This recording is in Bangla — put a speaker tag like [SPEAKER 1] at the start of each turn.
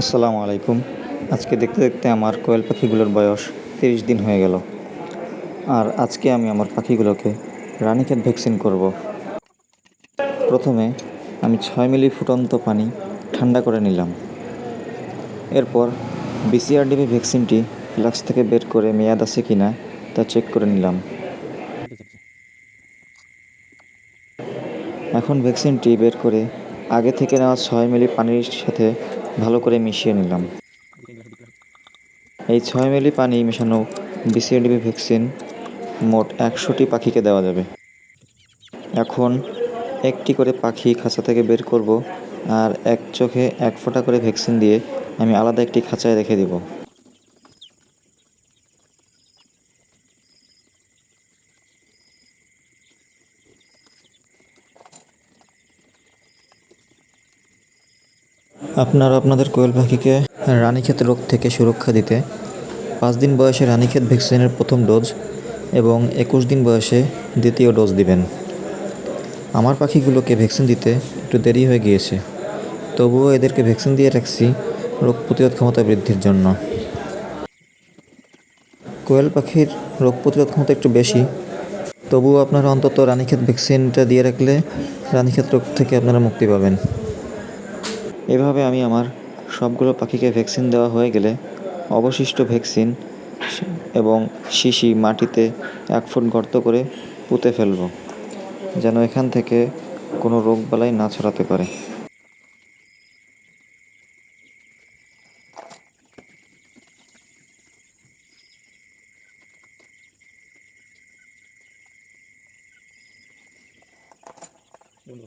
[SPEAKER 1] আসসালামু আলাইকুম। আজকে দেখতে দেখতে আমার কোয়েল পাখিগুলোর বয়স তিরিশ দিন হয়ে গেল। আর আজকে আমি আমার পাখিগুলোকে রানীক্ষেত ভ্যাকসিন করব। প্রথমে আমি ছয় মিলি ফুটন্ত পানি ঠান্ডা করে নিলাম। এরপর বিসিআরডিবি ভ্যাকসিনটি ফ্লাক্স থেকে বের করে মেয়াদ আছে কি না তা চেক করে নিলাম। এখন ভ্যাকসিনটি বের করে আগে থেকে নেওয়া ছয় মিলি পানির সাথে ভালো করে মিশিয়ে নিলাম। এই ছয় মিলি পানি মেশানো বিসিএডিবি ভ্যাকসিন মোট একশোটি পাখিকে দেওয়া যাবে। এখন একটি করে পাখি খাঁচা থেকে বের করব আর এক চোখে এক ফোঁটা করে ভ্যাকসিন দিয়ে আমি আলাদা একটি খাঁচায় রেখে দিব। আপনারা আপনাদের কোয়েল পাখিকে রানীক্ষেত রোগ থেকে সুরক্ষা দিতে পাঁচ দিন বয়সে রানীক্ষেত ভ্যাকসিনের প্রথম ডোজ এবং একুশ দিন বয়সে দ্বিতীয় ডোজ দিবেন। আমার পাখিগুলোকে ভ্যাকসিন দিতে একটু দেরি হয়ে গিয়েছে, তবুও এদেরকে ভ্যাকসিন দিয়ে রাখছি রোগ প্রতিরোধ ক্ষমতা বৃদ্ধির জন্য। কোয়েল পাখির রোগ প্রতিরোধ ক্ষমতা একটু বেশি, তবুও আপনারা অন্তত রানীক্ষেত ভ্যাকসিনটা দিয়ে রাখলে রানীক্ষেত রোগ থেকে আপনারা মুক্তি পাবেন। এভাবে আমি আমার সবগুলো পাখিকে ভ্যাকসিন দেওয়া হয়ে গেলে অবশিষ্ট ভ্যাকসিন এবং শিশি মাটিতে এক ফুট গর্ত করে পুঁতে ফেলব, যেন এখান থেকে কোনো রোগ বালাই না ছড়াতে পারে।
[SPEAKER 2] বন্ধু